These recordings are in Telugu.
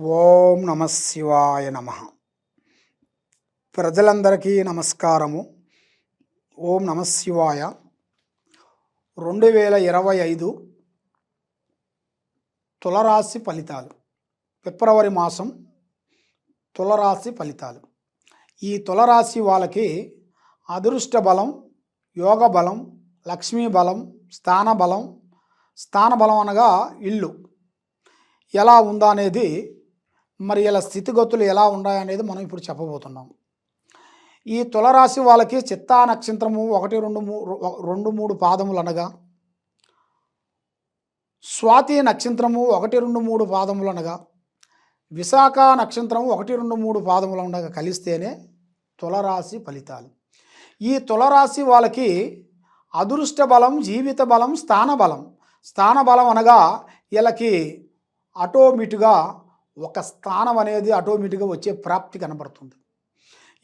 ఓం నమ శివాయ నమ. ప్రజలందరికీ నమస్కారము. ఓం నమ శివాయ. రెండు వేల ఇరవై ఐదు తులరాశి ఫలితాలు. ఫిబ్రవరి మాసం తులరాశి ఫలితాలు. ఈ తులరాశి వాళ్ళకి అదృష్ట బలం యోగ బలం లక్ష్మీ బలం స్థాన బలం స్థాన బలం అనగా ఇల్లు. ఎలా ఉందా అనేది మరి ఇలా స్థితిగతులు ఎలా ఉన్నాయనేది మనం ఇప్పుడు చెప్పబోతున్నాం. ఈ తులరాశి వాళ్ళకి చిత్తా నక్షత్రము ఒకటి రెండు మూడు రెండు మూడు పాదములు అనగా స్వాతి నక్షత్రము ఒకటి రెండు మూడు పాదములు అనగా విశాఖ నక్షత్రము ఒకటి రెండు మూడు పాదములు అనగా కలిస్తేనే తులరాశి ఫలితాలు. ఈ తులరాశి వాళ్ళకి అదృష్ట బలం జీవిత బలం స్థాన బలం. స్థాన బలం అనగా వీళ్ళకి ఆటోమేటిక్గా ఒక స్థానం అనేది ఆటోమేటిక్గా వచ్చే ప్రాప్తి కనబడుతుంది.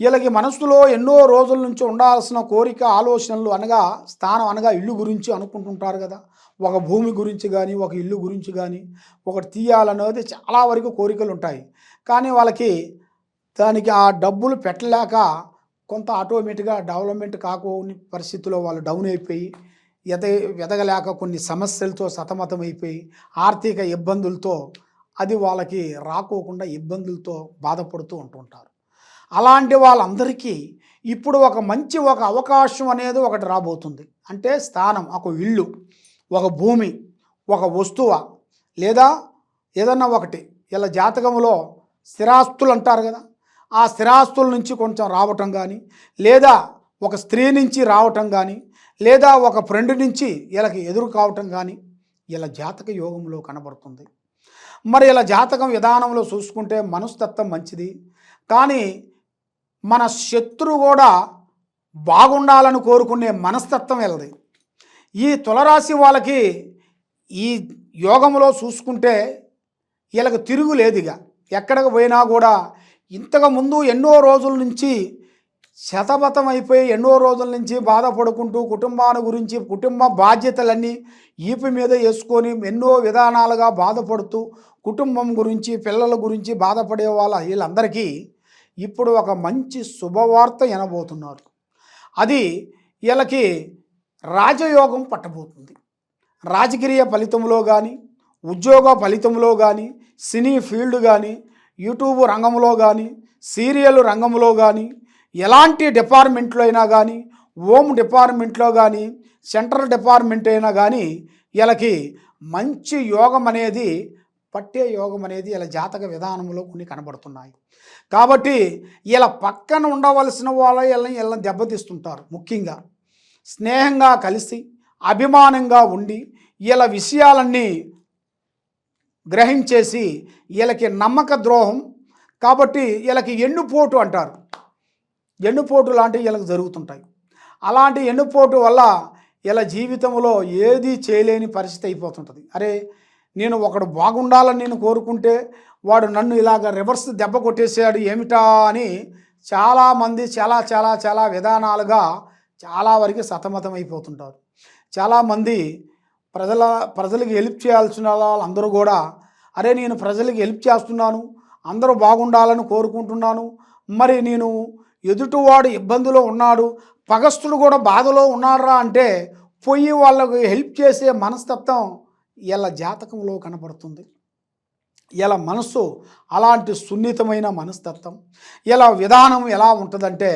వీళ్ళకి మనసులో ఎన్నో రోజుల నుంచి ఉండాల్సిన కోరిక ఆలోచనలు అనగా స్థానం అనగా ఇల్లు గురించి అనుకుంటుంటారు కదా. ఒక భూమి గురించి కానీ ఒక ఇల్లు గురించి కానీ ఒకటి తీయాలనేది చాలా వరకు కోరికలు ఉంటాయి. కానీ వాళ్ళకి దానికి ఆ డబ్బులు పెట్టలేక కొంత ఆటోమేటిక్గా డెవలప్మెంట్ కాకోని పరిస్థితిలో వాళ్ళు డౌన్ అయిపోయి ఎద ఎదగలేక కొన్ని సమస్యలతో సతమతం అయిపోయి ఆర్థిక ఇబ్బందులతో అది వాళ్ళకి రాకోకుండా ఇబ్బందులతో బాధపడుతూ ఉంటుంటారు. అలాంటి వాళ్ళందరికీ ఇప్పుడు ఒక మంచి ఒక అవకాశం అనేది ఒకటి రాబోతుంది. అంటే స్థానం ఒక ఇల్లు ఒక భూమి ఒక వస్తువ లేదా ఏదన్నా ఒకటి. ఇలా జాతకంలో స్థిరాస్తులు అంటారు కదా ఆ స్థిరాస్తుల నుంచి కొంచెం రావటం కానీ లేదా ఒక స్త్రీ నుంచి రావటం కానీ లేదా ఒక ఫ్రెండ్ నుంచి వీళ్ళకి ఎదురు కావటం కానీ ఇలా జాతక యోగంలో కనబడుతుంది. మరి ఇలా జాతకం విధానంలో చూసుకుంటే మనస్తత్వం మంచిది. కానీ మన శత్రువు కూడా బాగుండాలని కోరుకునే మనస్తత్వం వెళ్ళదు. ఈ తులరాశి వాళ్ళకి ఈ యోగంలో చూసుకుంటే వీళ్ళకి తిరుగులేదు ఇక. ఎక్కడికి పోయినా కూడా ఇంతకు ముందు ఎన్నో రోజుల నుంచి శతమతం అయిపోయి ఎన్నో రోజుల నుంచి బాధపడుకుంటూ కుటుంబాన్ని గురించి కుటుంబ బాధ్యతలన్నీ ఈపి మీద వేసుకొని ఎన్నో విధానాలుగా బాధపడుతూ కుటుంబం గురించి పిల్లల గురించి బాధపడే వాళ్ళ వీళ్ళందరికీ ఇప్పుడు ఒక మంచి శుభవార్త వినబోతున్నారు. అది వీళ్ళకి రాజయోగం పట్టబోతుంది. రాజకీయ ఫలితంలో కానీ ఉద్యోగ ఫలితంలో కానీ సినీ ఫీల్డ్ కానీ యూట్యూబ్ రంగంలో కానీ సీరియల్ రంగంలో కానీ ఎలాంటి డిపార్ట్మెంట్లో అయినా కానీ హోమ్ డిపార్ట్మెంట్లో కానీ సెంట్రల్ డిపార్ట్మెంట్ అయినా కానీ వీళ్ళకి మంచి యోగం అనేది పట్టే యోగం అనేది ఇలా జాతక విధానంలో కొన్ని కనబడుతున్నాయి. కాబట్టి ఇలా పక్కన ఉండవలసిన వాళ్ళ వీళ్ళని వీళ్ళని దెబ్బతీస్తుంటారు ముఖ్యంగా. స్నేహంగా కలిసి అభిమానంగా ఉండి వీళ్ళ విషయాలన్నీ గ్రహించేసి వీళ్ళకి నమ్మక ద్రోహం కాబట్టి వీళ్ళకి ఎన్నుపోటు అంటారు. ఎన్నుపోటు లాంటివి వీళ్ళకి జరుగుతుంటాయి. అలాంటి ఎన్నుపోటు వల్ల ఇలా జీవితంలో ఏది చేయలేని పరిస్థితి అయిపోతుంటుంది. అరే నేను ఒకడు బాగుండాలని నేను కోరుకుంటే వాడు నన్ను ఇలాగ రివర్స్ దెబ్బ కొట్టేసాడు ఏమిటా అని చాలామంది చాలా చాలా చాలా విధానాలుగా చాలా వరకు సతమతం అయిపోతుంటారు చాలామంది ప్రజల ప్రజలకు హెల్ప్ చేయాల్సిన వాళ్ళందరూ కూడా అరే నేను ప్రజలకు హెల్ప్ చేస్తున్నాను అందరూ బాగుండాలని కోరుకుంటున్నాను మరి నేను ఎదుటివాడు ఇబ్బందిలో ఉన్నాడు పగస్తుడు కూడా బాధలో ఉన్నాడురా అంటే పోయి వాళ్ళకు హెల్ప్ చేసే మనస్తత్వం ఇలా జాతకంలో కనపడుతుంది ఇలా మనస్సు అలాంటి సున్నితమైన మనస్తత్వం? ఇలా విధానం ఎలా ఉంటుందంటే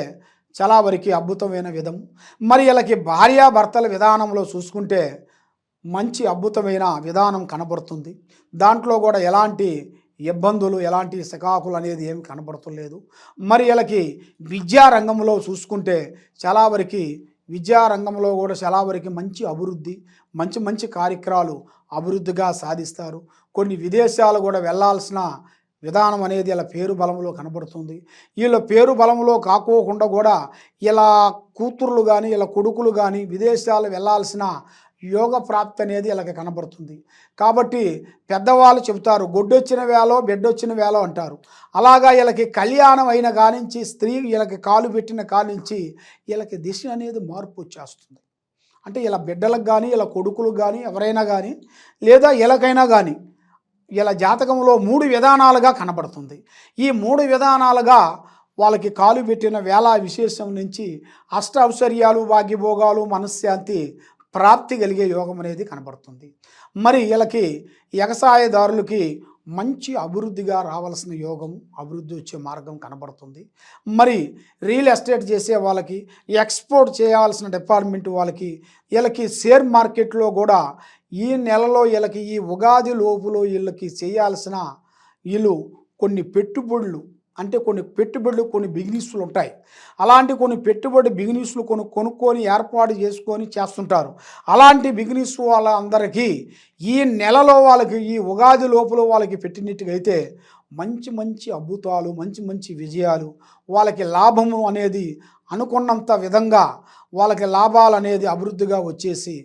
చాలా వరకు అద్భుతమైన విధం. మరి వీళ్ళకి భార్యాభర్తల విధానంలో చూసుకుంటే మంచి అద్భుతమైన విధానం కనబడుతుంది. దాంట్లో కూడా ఎలాంటి ఇబ్బందులు ఎలాంటి సికాకులు అనేది ఏమి కనబడతలేదు. మరి వీళ్ళకి విద్యారంగంలో చూసుకుంటే చాలా వరకు విద్యారంగంలో కూడా చాలా వరకు మంచి అభివృద్ధి మంచి మంచి కార్యక్రమాలు అభివృద్ధిగా సాధిస్తారు. కొన్ని విదేశాలు కూడా వెళ్ళాల్సిన విధానం అనేది ఇలా పేరు బలంలో కనబడుతుంది. వీళ్ళ పేరు బలంలో కాకోకుండా కూడా ఇలా కూతుర్లు కానీ ఇలా కొడుకులు కానీ విదేశాలు వెళ్ళాల్సిన యోగ ప్రాప్తి అనేది ఇలాగ కనబడుతుంది. కాబట్టి పెద్దవాళ్ళు చెబుతారు గొడ్డొచ్చిన వేలో బిడ్డొచ్చిన వేలో అంటారు. అలాగా వీళ్ళకి కళ్యాణం అయిన కానించి స్త్రీ వీళ్ళకి కాలు పెట్టిన కానించి వీళ్ళకి దిశ అనేది మార్పు వచ్చేస్తుంది. అంటే ఇలా బిడ్డలకు కానీ ఇలా కొడుకులకు కానీ ఎవరైనా కానీ లేదా ఇలాకైనా కానీ ఇలా జాతకంలో మూడు విధానాలుగా కనబడుతుంది. ఈ మూడు విధానాలుగా వాళ్ళకి కాలు పెట్టిన వేళ విశేషం నుంచి అష్ట ఔశ్వర్యాలు భాగ్యభోగాలు మనశ్శాంతి ప్రాప్తి కలిగే యోగం అనేది కనబడుతుంది. మరి వీళ్ళకి వ్యవసాయదారులకి మంచి అభివృద్ధిగా రావాల్సిన యోగం అభివృద్ధి వచ్చే మార్గం కనబడుతుంది. మరి రియల్ ఎస్టేట్ చేసే వాళ్ళకి ఎక్స్పోర్ట్ చేయాల్సిన డిపార్ట్మెంట్ వాళ్ళకి వీళ్ళకి షేర్ మార్కెట్లో కూడా ఈ నెలలో వీళ్ళకి ఈ ఉగాది లోపులో వీళ్ళకి చేయాల్సిన వీళ్ళు కొన్ని పెట్టుబడులు అంటే కొన్ని పెట్టుబడులు కొన్ని బిజినెస్లు ఉంటాయి. అలాంటి కొన్ని పెట్టుబడి బిజినెస్లు కొన్ని కొనుక్కొని ఏర్పాటు చేసుకొని చేస్తుంటారు. అలాంటి బిజినెస్ వాళ్ళందరికీ ఈ నెలలో వాళ్ళకి ఈ ఉగాది లోపల వాళ్ళకి పెట్టినట్టుగైతే అయితే మంచి మంచి అద్భుతాలు మంచి మంచి విజయాలు వాళ్ళకి లాభము అనేది అనుకున్నంత విధంగా వాళ్ళకి లాభాలు అనేది అభివృద్ధిగా వచ్చేసి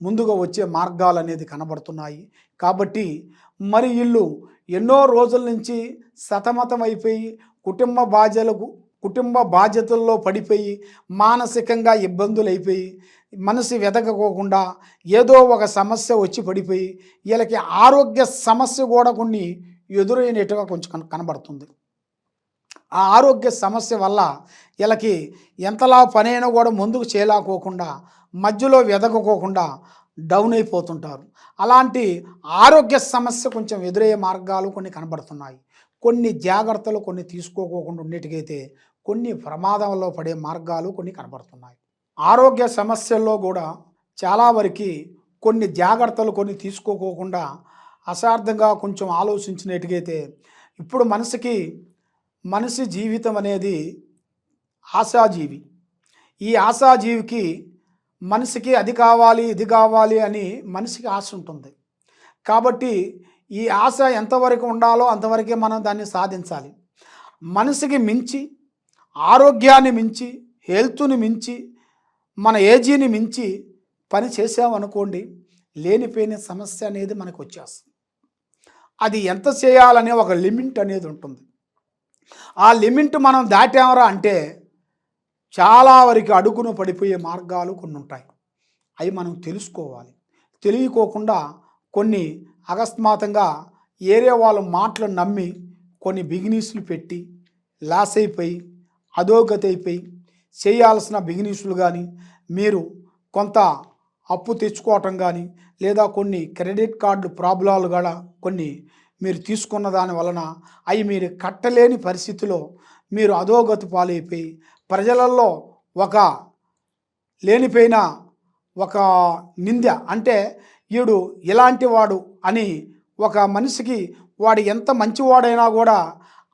ముందుగా వచ్చే మార్గాలు అనేది కనబడుతున్నాయి. కాబట్టి మరి వీళ్ళు ఎన్నో రోజుల నుంచి సతమతం అయిపోయి కుటుంబ బాధ్యతలకు కుటుంబ బాధ్యతల్లో పడిపోయి మానసికంగా ఇబ్బందులు అయిపోయి మనసు వెతకపోకుండా ఏదో ఒక సమస్య వచ్చి పడిపోయి వీళ్ళకి ఆరోగ్య సమస్య కూడా కొన్ని ఎదురైనట్టుగా కొంచెం కన- కనబడుతుంది. ఆ ఆరోగ్య సమస్య వల్ల వీళ్ళకి ఎంతలా పనైనా కూడా ముందుకు చేయలేకోకుండా మధ్యలో వెదకపోకుండా డౌన్ అయిపోతుంటారు. అలాంటి ఆరోగ్య సమస్య కొంచెం ఎదురయ్యే మార్గాలు కొన్ని కనబడుతున్నాయి. కొన్ని జాగ్రత్తలు కొన్ని తీసుకోకోకుండా ఉండేటికైతే కొన్ని ప్రమాదంలో పడే మార్గాలు కొన్ని కనబడుతున్నాయి. ఆరోగ్య సమస్యల్లో కూడా చాలా వరకు కొన్ని జాగ్రత్తలు కొన్ని తీసుకోకోకుండా అసార్థంగా కొంచెం ఆలోచించినట్టుగైతే ఇప్పుడు మనసుకి మనిషి జీవితం అనేది ఆశాజీవి. ఈ ఆశాజీవికి మనిషికి అది కావాలి ఇది కావాలి అని మనిషికి ఆశ ఉంటుంది. కాబట్టి ఈ ఆశ ఎంతవరకు ఉండాలో అంతవరకే మనం దాన్ని సాధించాలి. మనసుకి మించి ఆరోగ్యాన్ని మించి హెల్త్ని మించి మన ఏజీని మించి పని చేసామనుకోండి లేనిపోయిన సమస్య అనేది మనకు వచ్చేస్తుంది. అది ఎంత చేయాలనే ఒక లిమిట్ అనేది ఉంటుంది. ఆ లిమిట్ మనం దాటామరా అంటే చాలా వరకు అడుగును పడిపోయే మార్గాలు కొన్ని ఉంటాయి అవి మనం తెలుసుకోవాలి. తెలియకోకుండా కొన్ని అకస్మాత్తంగా ఏరే వాళ్ళ మాటలు నమ్మి కొన్ని బిగినీసులు పెట్టి లాస్ అయిపోయి అధోగతి అయిపోయి చేయాల్సిన బిగినీసులు కానీ మీరు కొంత అప్పు తెచ్చుకోవటం కానీ లేదా కొన్ని క్రెడిట్ కార్డు ప్రాబ్లాలు కూడా కొన్ని మీరు తీసుకున్న దాని వలన అవి మీరు కట్టలేని పరిస్థితిలో మీరు అధోగతి పాలైపోయి ప్రజలలో ఒక లేనిపోయిన ఒక నింద. అంటే వీడు ఇలాంటి వాడు అని ఒక మనిషికి వాడు ఎంత మంచివాడైనా కూడా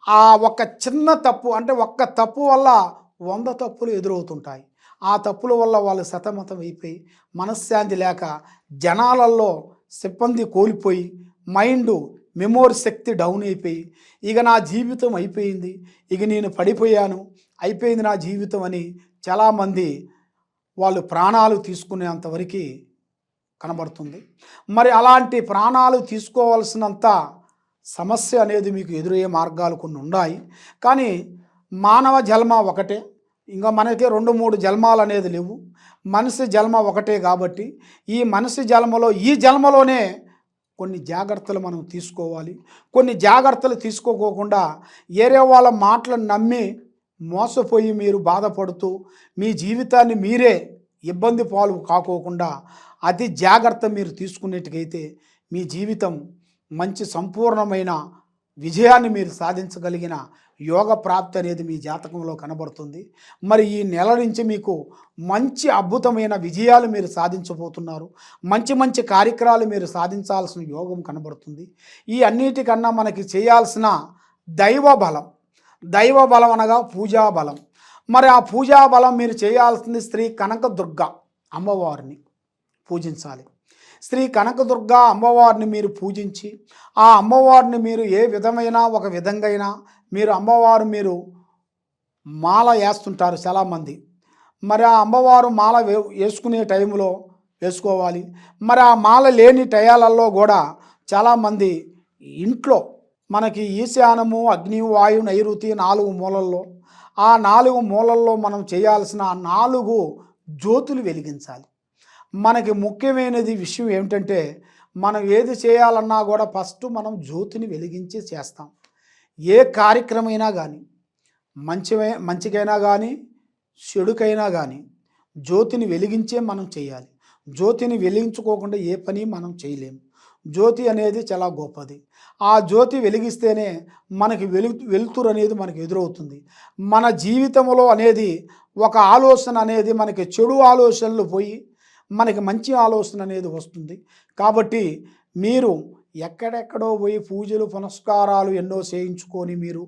ఆ ఒక చిన్న తప్పు అంటే ఒక్క తప్పు వల్ల వంద తప్పులు ఎదురవుతుంటాయి. ఆ తప్పుల వల్ల వాళ్ళు సతమతం అయిపోయి మనశ్శాంతి లేక జనాలల్లో సిబ్బంది కోల్పోయి మైండ్ మెమోరీ శక్తి డౌన్ అయిపోయి ఇక నా జీవితం అయిపోయింది ఇక నేను పడిపోయాను అయిపోయింది నా జీవితం అని చాలామంది వాళ్ళు ప్రాణాలు తీసుకునేంతవరకు కనబడుతుంది. మరి అలాంటి ప్రాణాలు తీసుకోవాల్సినంత సమస్య అనేది మీకు ఎదురయ్యే మార్గాలు కొన్ని ఉన్నాయి. కానీ మానవ జన్మ ఒకటే ఇంకా మనకి రెండు మూడు జన్మాలు అనేది లేవు. మనిషి జన్మ ఒకటే కాబట్టి ఈ మనిషి జన్మలో ఈ జన్మలోనే కొన్ని జాగ్రత్తలు మనం తీసుకోవాలి. కొన్ని జాగ్రత్తలు తీసుకోకోకుండా ఏరే వాళ్ళ మాటలను నమ్మి మోసపోయి మీరు బాధపడుతూ మీ జీవితాన్ని మీరే ఇబ్బంది పాలు కాకోకుండా అతి జాగ్రత్త మీరు తీసుకునేట్టుకైతే మీ జీవితం మంచి సంపూర్ణమైన విజయాన్ని మీరు సాధించగలిగిన యోగ ప్రాప్తి అనేది మీ జాతకంలో కనబడుతుంది. మరి ఈ నెల నుంచి మీకు మంచి అద్భుతమైన విజయాలు మీరు సాధించబోతున్నారు. మంచి మంచి కార్యక్రమాలు మీరు సాధించాల్సిన యోగం కనబడుతుంది. ఈ అన్నిటికన్నా మనకి చేయాల్సిన దైవ బలం దైవ బలం అనగా పూజా బలం. మరి ఆ పూజా బలం మీరు చేయాల్సింది శ్రీ కనకదుర్గ అమ్మవారిని పూజించాలి. శ్రీ కనకదుర్గ అమ్మవారిని మీరు పూజించి ఆ అమ్మవారిని మీరు ఏ విధమైన ఒక విధంగా మీరు అమ్మవారు మీరు మాల వేస్తుంటారు చాలామంది. మరి ఆ అమ్మవారు మాల వే వేసుకునే టైంలో వేసుకోవాలి. మరి ఆ మాల లేని టయాలలో కూడా చాలామంది ఇంట్లో మనకి ఈశానము అగ్ని వాయు నైరుతి నాలుగు మూలల్లో ఆ నాలుగు మూలల్లో మనం చేయాల్సిన నాలుగు జ్యోతులు వెలిగించాలి. మనకి ముఖ్యమైనది విషయం ఏమిటంటే మనం ఏది చేయాలన్నా కూడా ఫస్ట్ మనం జ్యోతిని వెలిగించి చేస్తాం. ఏ కార్యక్రమైనా కానీ మంచివే మంచికైనా కానీ చెడుకైనా కానీ జ్యోతిని వెలిగించే మనం చేయాలి. జ్యోతిని వెలిగించుకోకుండా ఏ పని మనం చేయలేము జ్యోతి అనేది చాలా గొప్పది. ఆ జ్యోతి వెలిగిస్తేనే మనకి వెలు వెలుతురు అనేది మనకు ఎదురవుతుంది. మన జీవితంలో అనేది ఒక ఆలోచన అనేది మనకి చెడు ఆలోచనలు పోయి మనకి మంచి ఆలోచన అనేది వస్తుంది. కాబట్టి మీరు ఎక్కడెక్కడో పోయి పూజలు పునస్కారాలు ఎన్నో చేయించుకొని మీరు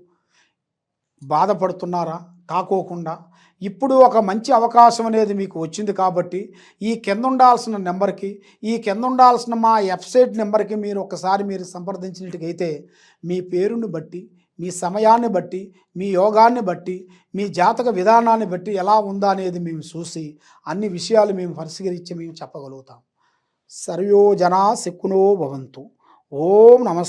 బాధపడుతున్నారా? కాకోకుండా ఇప్పుడు ఒక మంచి అవకాశం అనేది మీకు వచ్చింది కాబట్టి ఈ కింద ఉండాల్సిన నెంబర్కి ఈ కింద ఉండాల్సిన మా వెబ్సైట్ నెంబర్కి మీరు ఒకసారి మీరు సంప్రదించినట్టుకైతే మీ పేరుని బట్టి మీ సమయాన్ని బట్టి మీ యోగాన్ని బట్టి మీ జాతక విధానాన్ని బట్టి ఎలా ఉందా అనేది మేము చూసి అన్ని విషయాలు మేము పరిశీలించి మేము చెప్పగలుగుతాం. సర్వో జనా శక్కునో భవంతు. ఓం నమస్తే